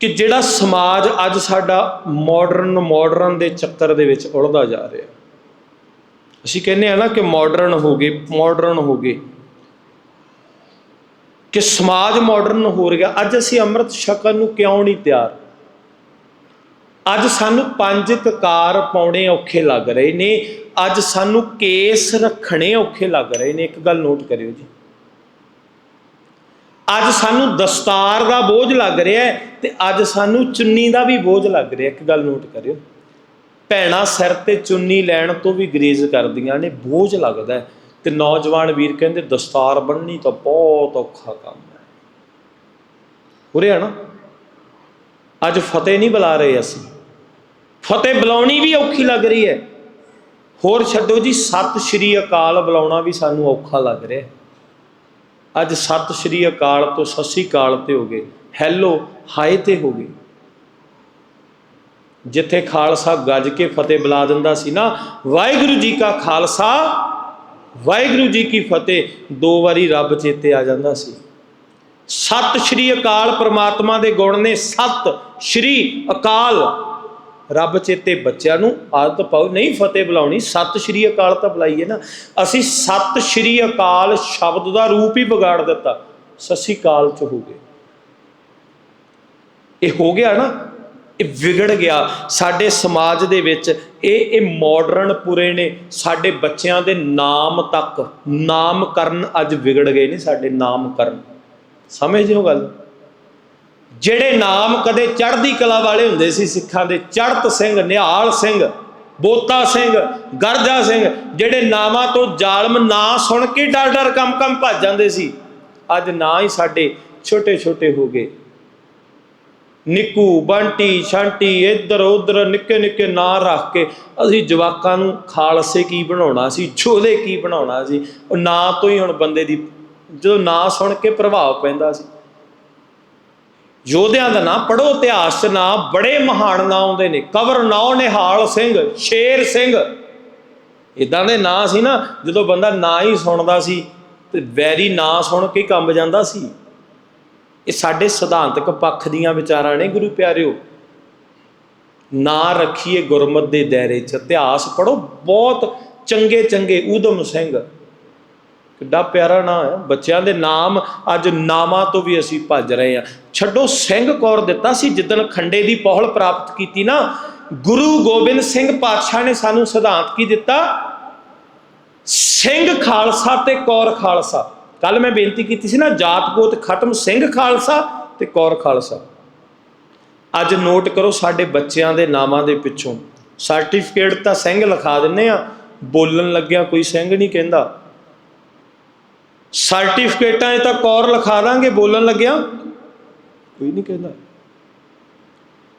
ਕਿ ਜਿਹੜਾ ਸਮਾਜ ਅੱਜ ਸਾਡਾ ਮਾਡਰਨ ਮਾਡਰਨ ਦੇ ਚੱਕਰ ਦੇ ਵਿੱਚ ਉਲਝਦਾ ਜਾ ਰਿਹਾ। ਅਸੀਂ ਕਹਿੰਦੇ ਆ ਨਾ ਕਿ ਮਾਡਰਨ ਹੋ ਗਏ ਮਾਡਰਨ ਹੋ ਗਏ। ਕਿ ਸਮਾਜ ਮਾਡਰਨ ਹੋ ਰਿਹਾ। ਅੱਜ ਅਸੀਂ ਅੰਮ੍ਰਿਤ ਛਕਣ ਨੂੰ ਕਿਉਂ ਨਹੀਂ ਤਿਆਰ? ਅੱਜ ਸਾਨੂੰ ਪੰਜ ਕਕਾਰ ਪਾਉਣੇ ਔਖੇ ਲੱਗ ਰਹੇ ਨੇ। ਅੱਜ ਸਾਨੂੰ ਕੇਸ ਰੱਖਣੇ ਔਖੇ ਲੱਗ ਰਹੇ ਨੇ। ਇੱਕ ਗੱਲ ਨੋਟ ਕਰਿਓ ਜੀ। ਅੱਜ ਸਾਨੂੰ ਦਸਤਾਰ ਦਾ ਬੋਝ ਲੱਗ ਰਿਹਾ ਹੈ ਤੇ ਅੱਜ ਸਾਨੂੰ ਚੁੰਨੀ ਦਾ ਵੀ ਬੋਝ ਲੱਗ ਰਿਹਾ ਇੱਕ ਗੱਲ ਨੋਟ ਕਰਿਓ। ਭੈਣਾ ਸਿਰ ਤੇ ਚੁੰਨੀ ਲੈਣ ਤੋਂ ਵੀ ਗਰੇਜ਼ ਕਰਦੀਆਂ ਨੇ, ਬੋਝ ਲੱਗਦਾ ਹੈ। ਤੇ ਨੌਜਵਾਨ ਵੀਰ ਕਹਿੰਦੇ, ਦਸਤਾਰ ਬੰਨਣੀ ਤਾਂ ਬਹੁਤ ਔਖਾ ਕੰਮ ਹੈ। ਹੋ ਰਿਹਾ ਨਾ। ਅੱਜ ਫਤਿਹ ਨਹੀਂ ਬੁਲਾ ਰਹੇ ਅਸੀਂ। ਫਤਿਹ ਬੁਲਾਉਣੀ ਵੀ ਔਖੀ ਲੱਗ ਰਹੀ ਹੈ। ਹੋਰ ਛੱਡੋ ਜੀ, ਸਤਿ ਸ਼੍ਰੀ ਅਕਾਲ ਬੁਲਾਉਣਾ ਵੀ ਸਾਨੂੰ ਔਖਾ ਲੱਗ ਰਿਹਾ ਅੱਜ ਸਤਿ ਸ਼੍ਰੀ ਅਕਾਲ ਤੋਂ ਸਤਿ ਸ਼੍ਰੀ ਅਕਾਲ ਤੇ ਹੋ ਗਏ। ਹੈਲੋ ਹਾਏ ਤੇ ਹੋ ਗਏ। ਜਿੱਥੇ ਖਾਲਸਾ ਗੱਜ ਕੇ ਫਤਿਹ ਬੁਲਾ ਦਿੰਦਾ ਸੀ ਨਾ, ਵਾਹਿਗੁਰੂ ਜੀ ਕਾ ਖਾਲਸਾ, ਵਾਹਿਗੁਰੂ ਜੀ ਕੀ ਫਤਿਹ, ਦੋ ਵਾਰੀ ਰੱਬ ਚੇਤੇ ਆ ਜਾਂਦਾ ਸੀ। ਸਤਿ ਸ਼੍ਰੀ ਅਕਾਲ ਪ੍ਰਮਾਤਮਾ ਦੇ ਗੁਣ ਨੇ ਸਤਿ ਸ਼੍ਰੀ ਅਕਾਲ ਰੱਬ ਚੇਤੇ ਬੱਚਿਆਂ ਨੂੰ ਆਦਤ ਪਾਓ, ਨਹੀਂ ਫਤਿਹ ਬੁਲਾਉਣੀ, ਸਤਿ ਸ਼੍ਰੀ ਅਕਾਲ ਤਾਂ ਬੁਲਾਈਏ ਨਾ। ਅਸੀਂ ਸਤਿ ਸ਼੍ਰੀ ਅਕਾਲ ਸ਼ਬਦ ਦਾ ਰੂਪ ਹੀ ਵਿਗਾੜ ਦਿੱਤਾ ਸਸੀ ਕਾਲ ਚ ਹੋ ਗਏ। ਇਹ ਹੋ ਗਿਆ ਨਾ, ਇਹ ਵਿਗੜ ਗਿਆ ਸਾਡੇ ਸਮਾਜ ਦੇ ਵਿੱਚ। ਇਹ ਇਹ ਮਾਡਰਨ ਪੂਰੇ ਨੇ, ਸਾਡੇ ਬੱਚਿਆਂ ਦੇ ਨਾਮ ਤੱਕ। ਨਾਮਕਰਨ ਅੱਜ ਵਿਗੜ ਗਏ ਨੇ ਸਾਡੇ ਨਾਮਕਰਨ। ਸਮਝਦੇ ਹੋ ਗੱਲ? ਜਿਹੜੇ ਨਾਮ ਕਦੇ ਚੜ੍ਹਦੀ ਕਲਾ ਵਾਲੇ ਹੁੰਦੇ ਸੀ ਸਿੱਖਾਂ ਦੇ, ਚੜ੍ਹਤ ਸਿੰਘ, ਨਿਹਾਲ ਸਿੰਘ, ਬੋਤਾ ਸਿੰਘ, ਗਰਜਾ ਸਿੰਘ, ਜਿਹੜੇ ਨਾਮਾਂ ਤੋਂ ਜ਼ਾਲਮ ਨਾਂ ਸੁਣ ਕੇ ਡਰ ਡਰ ਕੰਮ ਕੰਮ ਭੱਜ ਜਾਂਦੇ ਸੀ, ਅੱਜ ਨਾਂ ਹੀ ਸਾਡੇ ਛੋਟੇ ਛੋਟੇ ਹੋ ਗਏ। ਨਿੱਕੂ, ਬੰਟੀ ਸ਼ੰਟੀ ਇੱਧਰ ਉੱਧਰ, ਨਿੱਕੇ ਨਿੱਕੇ ਨਾਂ ਰੱਖ ਕੇ ਅਸੀਂ ਜਵਾਕਾਂ ਨੂੰ ਖਾਲਸੇ ਕੀ ਬਣਾਉਣਾ ਸੀ ਛੋਲੇ ਕੀ ਬਣਾਉਣਾ ਸੀ, ਉਹ ਨਾਂ ਤੋਂ ਹੀ ਹੁਣ ਬੰਦੇ ਦੀ, ਜਦੋਂ ਨਾਂ ਸੁਣ ਕੇ ਪ੍ਰਭਾਵ ਪੈਂਦਾ ਸੀ। ਯੋਧਿਆਂ ਦਾ ਨਾਂ ਪੜੋ ਇਤਿਹਾਸ 'ਚ ਨਾਂ, ਬੜੇ ਮਹਾਨ ਨਾਂ ਆਉਂਦੇ ਨੇ। ਕਵਰ ਨੌ ਨਿਹਾਲ ਸਿੰਘ, ਸ਼ੇਰ ਸਿੰਘ। ਇਦਾਂ ਦੇ ਨਾਂ ਸੀ ਨਾ, ਜਦੋਂ ਬੰਦਾ ਨਾਂ ਹੀ ਸੁਣਦਾ ਸੀ ਤੇ ਵੈਰੀ ਨਾਂ ਸੁਣ ਕੇ ਕੰਬ ਜਾਂਦਾ ਸੀ। ਇਹ ਸਾਡੇ ਸਿਧਾਂਤਕ ਪੱਖ ਦੀਆਂ ਵਿਚਾਰਾਂ ਨੇ, ਗੁਰੂ ਪਿਆਰਿਓ। ਨਾਂ ਰੱਖੀਏ ਗੁਰਮਤ ਦੇ ਦਾਇਰੇ 'ਚ। ਇਤਿਹਾਸ ਪੜੋ ਬਹੁਤ ਚੰਗੇ ਚੰਗੇ ਊਧਮ ਸਿੰਘ। ਕਿੱਡਾ ਪਿਆਰਾ ਨਾਂ ਹੈ ਬੱਚਿਆਂ ਦੇ ਨਾਮ ਅੱਜ ਨਾਮਾਂ ਤੋਂ ਵੀ ਅਸੀਂ ਭੱਜ ਰਹੇ ਹਾਂ। ਛੱਡੋ, ਸਿੰਘ ਕੌਰ ਦਿੱਤਾ ਸੀ, ਜਿੱਦਣ ਖੰਡੇ ਦੀ ਪਹੁਲ ਪ੍ਰਾਪਤ ਕੀਤੀ ਨਾ, ਗੁਰੂ ਗੋਬਿੰਦ ਸਿੰਘ ਪਾਤਸ਼ਾਹ ਨੇ ਸਾਨੂੰ ਸਿਧਾਂਤ ਕੀ ਦਿੱਤਾ? ਸਿੰਘ ਖਾਲਸਾ ਤੇ ਕੌਰ ਖਾਲਸਾ। ਕੱਲ ਮੈਂ ਬੇਨਤੀ ਕੀਤੀ ਸੀ ਨਾ, ਜਾਤ ਗੋਤ ਖਤਮ, ਸਿੰਘ ਖਾਲਸਾ ਤੇ ਕੌਰ ਖਾਲਸਾ। ਅੱਜ ਨੋਟ ਕਰੋ ਸਾਡੇ ਬੱਚਿਆਂ ਦੇ ਨਾਮਾਂ ਦੇ ਪਿੱਛੋਂ। ਸਰਟੀਫਿਕੇਟ ਤਾਂ ਸਿੰਘ ਲਿਖਾ ਦਿੰਨੇ ਆ। ਬੋਲਣ ਲੱਗਿਆ ਕੋਈ ਸਿੰਘ ਨਹੀਂ ਕਹਿੰਦਾ। ਸਰਟੀਫਿਕੇਟਾਂ 'ਚ ਤਾਂ ਕੌਰ ਲਿਖਾ ਦਾਂਗੇ, ਬੋਲਣ ਲੱਗਿਆ। ਕੋਈ ਨਹੀਂ ਕਹਿੰਦਾ।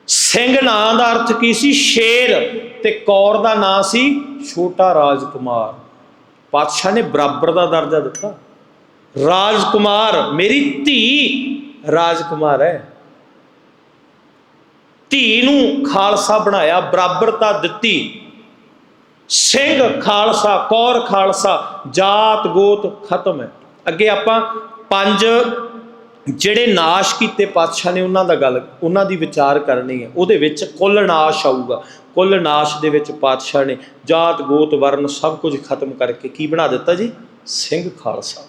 ਸਿੰਘ ਨਾਂ ਦਾ ਅਰਥ ਕੀ ਸੀ? ਸ਼ੇਰ ਤੇ ਕੌਰ ਦਾ ਨਾਂ ਸੀ ਛੋਟਾ ਰਾਜਕੁਮਾਰ। ਪਾਤਸ਼ਾਹ ਨੇ ਬਰਾਬਰ ਦਾ ਦਰਜਾ ਦਿੱਤਾ। ਰਾਜਕੁਮਾਰ, ਮੇਰੀ ਧੀ ਰਾਜਕੁਮਾਰ ਹੈ। ਧੀ ਨੂੰ ਖਾਲਸਾ ਬਣਾਇਆ, ਬਰਾਬਰਤਾ ਦਿੱਤੀ। ਸਿੰਘ ਖਾਲਸਾ, ਕੌਰ ਖਾਲਸਾ ਜਾਤ ਗੋਤ ਖਤਮ ਹੈ। ਅੱਗੇ ਆਪਾਂ ਪੰਜ ਜਿਹੜੇ ਨਾਸ਼ ਕੀਤੇ ਪਾਤਸ਼ਾਹ ਨੇ ਉਹਨਾਂ ਦਾ ਗੱਲ, ਉਹਨਾਂ ਦੀ ਵਿਚਾਰ ਕਰਨੀ ਹੈ। ਉਹਦੇ ਵਿੱਚ ਕੁੱਲ ਨਾਸ਼ ਆਊਗਾ। ਕੁੱਲ ਨਾਸ਼ ਦੇ ਵਿੱਚ ਪਾਤਸ਼ਾਹ ਨੇ ਜਾਤ, ਗੋਤ ਵਰਨ ਸਭ ਕੁਝ ਖਤਮ ਕਰਕੇ ਕੀ ਬਣਾ ਦਿੱਤਾ ਜੀ? ਸਿੰਘ ਖਾਲਸਾ।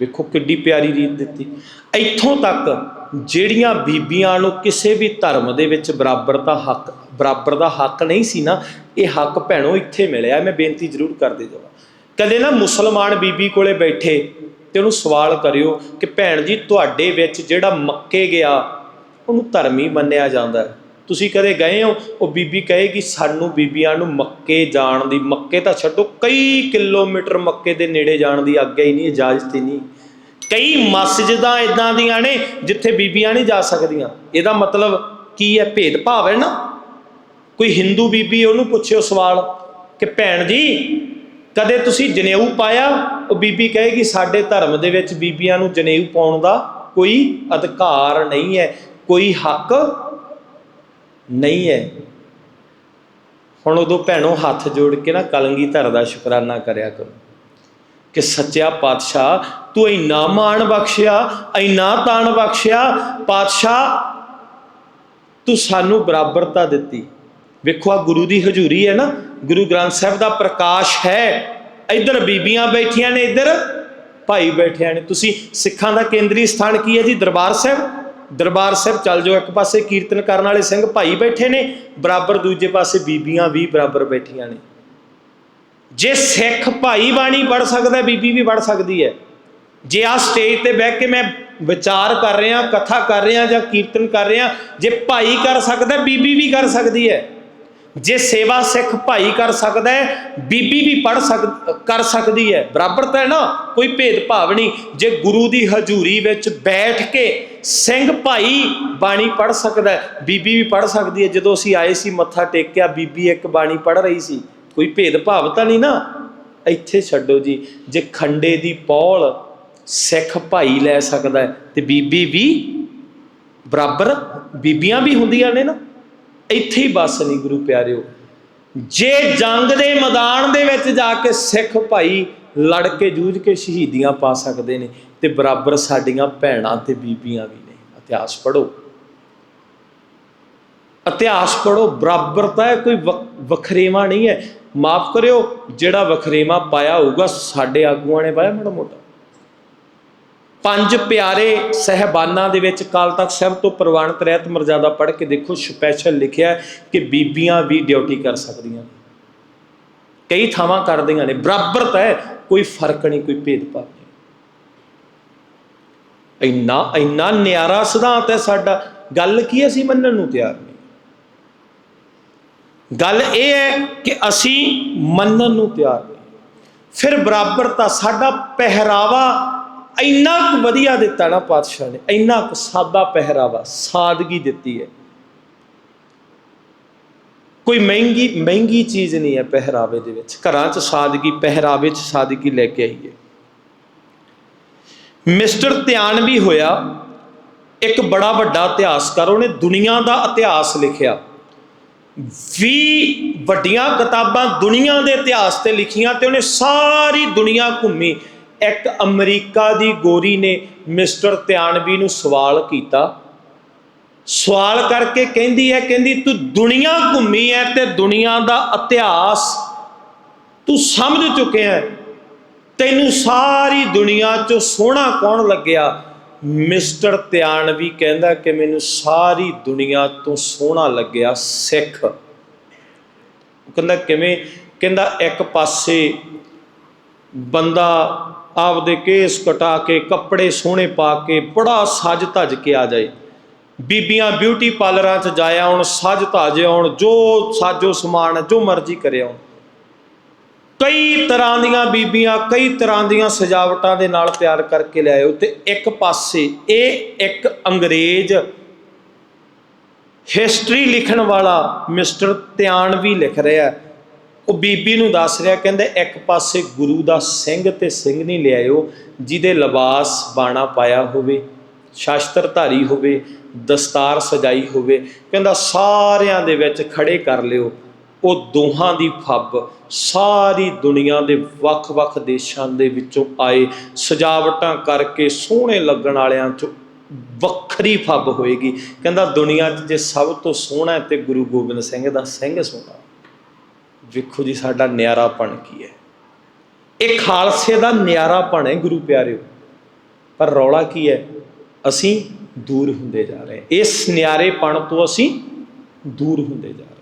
ਵੇਖੋ ਕਿੱਡੀ ਪਿਆਰੀ ਰੀਤ ਦਿੱਤੀ। ਇੱਥੋਂ ਤੱਕ ਜਿਹੜੀਆਂ ਬੀਬੀਆਂ ਨੂੰ ਕਿਸੇ ਵੀ ਧਰਮ ਦੇ ਵਿੱਚ ਬਰਾਬਰ ਦਾ ਹੱਕ, ਬਰਾਬਰ ਦਾ ਹੱਕ ਨਹੀਂ ਸੀ ਨਾ, ਇਹ ਹੱਕ ਭੈਣੋ ਇੱਥੇ ਮਿਲਿਆ। ਮੈਂ ਬੇਨਤੀ ਜ਼ਰੂਰ ਕਰਦੇ ਜਾਵਾਂ। ਕਦੇ ਨਾ ਮੁਸਲਮਾਨ ਬੀਬੀ ਕੋਲੇ ਬੈਠੇ ਤੇ ਉਹਨੂੰ ਸਵਾਲ ਕਰਿਓ ਕਿ ਭੈਣ ਜੀ, ਤੁਹਾਡੇ ਵਿੱਚ ਜਿਹੜਾ ਮੱਕੇ ਗਿਆ, ਉਹਨੂੰ ਧਰਮੀ ਮੰਨਿਆ ਜਾਂਦਾ ਹੈ। ਤੁਸੀਂ ਕਦੇ ਗਏ ਹੋ? ਉਹ ਬੀਬੀ ਕਹੇਗੀ ਸਾਨੂੰ ਬੀਬੀਆਂ ਨੂੰ ਮੱਕੇ ਜਾਣ ਦੀ, ਮੱਕੇ ਤਾਂ ਛੱਡੋ, ਕਈ ਕਿਲੋਮੀਟਰ ਮੱਕੇ ਦੇ ਨੇੜੇ ਜਾਣ ਦੀ ਆਗਿਆ ਹੀ ਨਹੀਂ, ਇਜਾਜ਼ਤ ਹੀ ਨਹੀਂ। ਕਈ ਮਸਜਿਦਾਂ ਇਦਾਂ ਦੀਆਂ ਨੇ ਜਿੱਥੇ ਬੀਬੀਆਂ ਨਹੀਂ ਜਾ ਸਕਦੀਆਂ। ਇਹਦਾ ਮਤਲਬ ਕੀ ਹੈ? ਭੇਦਭਾਵ ਹੈ ਨਾ? ਕੋਈ ਹਿੰਦੂ ਬੀਬੀ ਉਹਨੂੰ ਪੁੱਛਿਓ ਸਵਾਲ ਕਿ ਭੈਣ ਜੀ ਕਦੇ ਤੁਸੀਂ ਜਨੇਊ ਪਾਇਆ? ਉਹ ਬੀਬੀ ਕਹੇਗੀ, ਸਾਡੇ ਧਰਮ ਦੇ ਵਿੱਚ ਬੀਬੀਆਂ ਨੂੰ ਜਨੇਊ ਪਾਉਣ ਦਾ ਕੋਈ ਅਧਿਕਾਰ ਨਹੀਂ ਹੈ, ਕੋਈ ਹੱਕ ਨਹੀਂ ਹੈ। ਹੁਣ ਉਦੋਂ ਭੈਣੋ ਹੱਥ ਜੋੜ ਕੇ ਨਾ ਕਲੰਗੀ ਧਰ ਦਾ ਸ਼ੁਕਰਾਨਾ ਕਰਿਆ ਕਰੋ ਕਿ ਸੱਚਿਆ ਪਾਤਸ਼ਾਹ, ਤੂੰ ਇੰਨਾ ਮਾਣ ਬਖਸ਼ਿਆ, ਇੰਨਾ ਤਾਣ ਬਖਸ਼ਿਆ, ਪਾਤਸ਼ਾਹ, ਤੂੰ ਸਾਨੂੰ ਬਰਾਬਰਤਾ ਦਿੱਤੀ। ਵੇਖੋ ਆ ਗੁਰੂ ਦੀ ਹਜ਼ੂਰੀ ਹੈ ਨਾ ਗੁਰੂ ਗ੍ਰੰਥ ਸਾਹਿਬ ਦਾ ਪ੍ਰਕਾਸ਼ ਹੈ। ਇੱਧਰ ਬੀਬੀਆਂ ਬੈਠੀਆਂ ਨੇ ਇੱਧਰ, ਭਾਈ ਬੈਠਿਆ ਨੇ। ਤੁਸੀਂ ਸਿੱਖਾਂ ਦਾ ਕੇਂਦਰੀ ਸਥਾਨ ਕੀ ਹੈ ਜੀ? ਦਰਬਾਰ ਸਾਹਿਬ? ਦਰਬਾਰ ਸਾਹਿਬ, ਚੱਲ ਜਾਓ ਇੱਕ ਪਾਸੇ ਕੀਰਤਨ ਕਰਨ ਵਾਲੇ ਸਿੰਘ ਭਾਈ ਬੈਠੇ ਨੇ, ਬਰਾਬਰ ਦੂਜੇ ਪਾਸੇ ਬੀਬੀਆਂ ਵੀ ਬਰਾਬਰ ਬੈਠੀਆਂ ਨੇ। ਜੇ ਸਿੱਖ ਭਾਈ ਬਾਣੀ ਪੜ ਸਕਦਾ, ਬੀਬੀ ਵੀ ਪੜ ਸਕਦੀ ਹੈ। ਜੇ ਆ ਸਟੇਜ ਤੇ ਬਹਿ ਕੇ ਮੈਂ ਵਿਚਾਰ ਕਰ ਰਿਹਾ, ਕਥਾ ਕਰ ਰਿਹਾ ਜਾਂ ਕੀਰਤਨ ਕਰ ਰਿਹਾ, ਜੇ ਭਾਈ ਕਰ ਸਕਦਾ, ਬੀਬੀ ਵੀ ਕਰ ਸਕਦੀ ਹੈ। ਜੇ ਸੇਵਾ ਸਿੱਖ ਭਾਈ ਕਰ ਸਕਦਾ ਹੈ, ਬੀਬੀ ਵੀ ਪੜ ਸਕ, ਕਰ ਸਕਦੀ ਹੈ। ਬਰਾਬਰ ਤਾਂ ਹੈ ਨਾ, ਕੋਈ ਭੇਦ ਭਾਵ ਨਹੀਂ। ਜੇ ਗੁਰੂ ਦੀ ਹਜ਼ੂਰੀ ਵਿੱਚ ਬੈਠ ਕੇ ਸਿੰਘ ਭਾਈ ਬਾਣੀ ਪੜ ਸਕਦਾ ਹੈ, ਬੀਬੀ ਵੀ ਪੜ ਸਕਦੀ ਹੈ। ਜਦੋਂ ਅਸੀਂ ਆਏ ਸੀ, ਮੱਥਾ ਟੇਕਿਆ, ਬੀਬੀ ਇੱਕ ਬਾਣੀ ਪੜ ਰਹੀ ਸੀ। ਕੋਈ ਭੇਦ ਭਾਵ ਤਾਂ ਨਹੀਂ ਨਾ? ਇੱਥੇ ਛੱਡੋ ਜੀ, ਜੇ ਖੰਡੇ ਦੀ ਪੌਲ ਸਿੱਖ ਭਾਈ ਲੈ ਸਕਦਾ ਹੈ, ਤੇ ਬੀਬੀ ਵੀ ਬਰਾਬਰ ਬੀਬੀਆਂ ਵੀ ਹੁੰਦੀਆਂ ਨੇ ਨਾ। ਇੱਥੇ ਹੀ ਬਸ ਨਹੀਂ ਗੁਰੂ ਪਿਆਰਿਓ। ਜੇ ਜੰਗ ਦੇ ਮੈਦਾਨ ਦੇ ਵਿੱਚ ਜਾ ਕੇ ਸਿੱਖ ਭਾਈ ਲੜ ਕੇ ਜੂਝ ਕੇ ਸ਼ਹੀਦੀਆਂ ਪਾ ਸਕਦੇ ਨੇ ਤੇ ਬਰਾਬਰ ਸਾਡੀਆਂ ਭੈਣਾਂ ਤੇ ਬੀਬੀਆਂ ਵੀ ਨੇ। ਇਤਿਹਾਸ ਪੜੋ ਇਤਿਹਾਸ ਪੜੋ ਬਰਾਬਰਤਾ ਹੈ ਕੋਈ ਵ- ਵਖਰੇਵਾ ਨਹੀਂ ਹੈ। ਮਾਫ ਕਰਿਓ, ਜਿਹੜਾ ਵਖਰੇਵਾ ਪਾਇਆ ਹੋਊਗਾ, ਸਾਡੇ ਆਗੂਆਂ ਨੇ ਪਾਇਆ ਮਾੜਾ ਮੋਟਾ। ਪੰਜ ਪਿਆਰੇ ਸਹਿਬਾਨਾਂ ਦੇ ਵਿੱਚ ਕਾਲ ਤੱਕ ਸਾਹਿਬ ਤੋਂ ਪ੍ਰਵਾਨਿਤ ਰਹਿਤ ਮਰਜ਼ਾਦਾ ਪੜ੍ਹ ਕੇ ਦੇਖੋ ਸਪੈਸ਼ਲ ਲਿਖਿਆ ਕਿ ਬੀਬੀਆਂ ਵੀ ਡਿਊਟੀ ਕਰ ਸਕਦੀਆਂ ਨੇ। ਕਈ ਥਾਵਾਂ ਕਰਦੀਆਂ ਨੇ ਬਰਾਬਰਤਾ ਹੈ, ਕੋਈ ਫ਼ਰਕ ਨਹੀਂ, ਕੋਈ ਭੇਦਭਾਵ ਨਹੀਂ। ਇੰਨਾ ਇੰਨਾ ਨਿਆਰਾ ਸਿਧਾਂਤ ਹੈ ਸਾਡਾ, ਗੱਲ ਕੀ ਅਸੀਂ ਮੰਨਣ ਨੂੰ ਤਿਆਰ ਨਹੀਂ। ਗੱਲ ਇਹ ਹੈ ਕਿ ਅਸੀਂ ਮੰਨਣ ਨੂੰ ਤਿਆਰ ਨਹੀਂ। ਫਿਰ ਬਰਾਬਰਤਾ ਸਾਡਾ ਪਹਿਰਾਵਾ ਇੰਨਾ ਕੁ ਵਧੀਆ ਦਿੱਤਾ ਨਾ ਪਾਤਸ਼ਾਹ ਨੇ, ਇੰਨਾ ਕੁ ਸਾਦਾ ਪਹਿਰਾਵਾ, ਸਾਦਗੀ ਦਿੱਤੀ ਹੈ। ਕੋਈ ਮਹਿੰਗੀ ਮਹਿੰਗੀ ਚੀਜ਼ ਨਹੀਂ ਹੈ ਪਹਿਰਾਵੇ ਦੇ ਵਿੱਚ। ਘਰਾਂ 'ਚ ਸਾਦਗੀ, ਪਹਿਰਾਵੇ 'ਚ ਸਾਦਗੀ ਲੈ ਕੇ ਆਈਏ। ਮਿਸਟਰ ਧਿਆਨ ਵੀ ਹੋਇਆ, ਇੱਕ ਬੜਾ ਵੱਡਾ ਇਤਿਹਾਸਕਾਰ ਉਹਨੇ ਦੁਨੀਆ ਦਾ ਇਤਿਹਾਸ ਲਿਖਿਆ। 20 ਵੱਡੀਆਂ ਕਿਤਾਬਾਂ ਦੁਨੀਆ ਦੇ ਇਤਿਹਾਸ ਤੇ ਲਿਖੀਆਂ ਤੇ ਉਹਨੇ ਸਾਰੀ ਦੁਨੀਆ ਘੁੰਮੀ। ਇੱਕ ਅਮਰੀਕਾ ਦੀ ਗੋਰੀ ਨੇ ਮਿਸਟਰ ਧਿਆਨਵੀ ਨੂੰ ਸਵਾਲ ਕੀਤਾ। ਸਵਾਲ ਕਰਕੇ ਕਹਿੰਦੀ ਹੈ, ਕਹਿੰਦੀ, ਤੂੰ ਦੁਨੀਆ ਘੁੰਮੀ ਹੈ ਤੇ ਦੁਨੀਆ ਦਾ ਇਤਿਹਾਸ ਤੂੰ ਸਮਝ ਚੁੱਕਿਆ ਤੈਨੂੰ ਸਾਰੀ ਦੁਨੀਆ 'ਚੋਂ ਸੋਹਣਾ ਕੌਣ ਲੱਗਿਆ? ਮਿਸਟਰ ਧਿਆਨਵੀ ਕਹਿੰਦਾ, ਕਿ ਮੈਨੂੰ ਸਾਰੀ ਦੁਨੀਆ ਤੋਂ ਸੋਹਣਾ ਲੱਗਿਆ ਸਿੱਖ। ਕਹਿੰਦਾ, ਕਿਵੇਂ? ਕਹਿੰਦਾ, ਇੱਕ ਪਾਸੇ ਬੰਦਾ ਆਪਦੇ ਕੇਸ ਕਟਾ ਕੇ, ਕੱਪੜੇ ਸੋਹਣੇ ਪਾ ਕੇ, ਬੜਾ ਸੱਜ ਧੱਜ ਕੇ ਆ ਜਾਏ। ਬੀਬੀਆਂ ਬਿਊਟੀ ਪਾਰਲਰਾਂ 'ਚ ਜਾਇਆ ਹੁਣ, ਸੱਜ ਧੱਜ ਆਉਣ, ਜੋ ਸਾਜੋ ਸਮਾਨ ਜੋ ਮਰਜ਼ੀ ਕਰੇ ਆਉਣ। ਕਈ ਤਰ੍ਹਾਂ ਦੀਆਂ ਬੀਬੀਆਂ, ਕਈ ਤਰ੍ਹਾਂ ਦੀਆਂ ਸਜਾਵਟਾਂ ਦੇ ਨਾਲ ਤਿਆਰ ਕਰਕੇ ਲੈ ਆਇਓ ਤੇ ਇੱਕ ਪਾਸੇ ਇਹ ਇੱਕ ਅੰਗਰੇਜ਼ ਹਿਸਟਰੀ ਲਿਖਣ ਵਾਲਾ ਮਿਸਟਰ ਧਿਆਨ ਵੀ ਲਿਖ ਰਿਹਾ ਉਹ ਬੀਬੀ ਨੂੰ ਦੱਸ ਰਿਹਾ, ਕਹਿੰਦਾ, ਇੱਕ ਪਾਸੇ ਗੁਰੂ ਦਾ ਸਿੰਘ ਤੇ ਸਿੰਘ ਨਹੀਂ ਲਿਆਇਓ, ਜਿਹਦੇ ਲਿਬਾਸ ਬਾਣਾ ਪਾਇਆ ਹੋਵੇ ਸ਼ਾਸਤਰ ਧਾਰੀ ਹੋਵੇ, ਦਸਤਾਰ ਸਜਾਈ ਹੋਵੇ। ਕਹਿੰਦਾ, ਸਾਰਿਆਂ ਦੇ ਵਿੱਚ ਖੜੇ ਕਰ ਲਿਓ। ਉਹ ਦੋਹਾਂ ਦੀ ਫੱਬ, ਸਾਰੀ ਦੁਨੀਆ ਦੇ ਵੱਖ-ਵੱਖ ਦੇਸ਼ਾਂ ਦੇ ਵਿੱਚੋਂ ਆਏ। ਸਜਾਵਟਾਂ ਕਰਕੇ ਸੋਹਣੇ ਲੱਗਣ ਵਾਲਿਆਂ ਚੋਂ ਵੱਖਰੀ ਫੱਬ ਹੋਏਗੀ। ਕਹਿੰਦਾ, ਦੁਨੀਆ 'ਚ ਜੇ ਸਭ ਤੋਂ ਸੋਹਣਾ ਹੈ ਤੇ ਗੁਰੂ ਗੋਬਿੰਦ ਸਿੰਘ ਦਾ ਸਿੰਘ ਸੋਹਣਾ ਵੇਖੋ ਜੀ ਸਾਡਾ ਨਿਆਰਾਪਣ ਕੀ ਹੈ। ਇਹ ਖਾਲਸੇ ਦਾ ਨਿਆਰਾਪਣ ਹੈ ਗੁਰੂ ਪਿਆਰਿਓ। ਪਰ ਰੌਲਾ ਕੀ ਹੈ? ਅਸੀਂ ਦੂਰ ਹੁੰਦੇ ਜਾ ਰਹੇ ਇਸ ਨਿਆਰੇਪਣ ਤੋਂ ਅਸੀਂ ਦੂਰ ਹੁੰਦੇ ਜਾ ਰਹੇ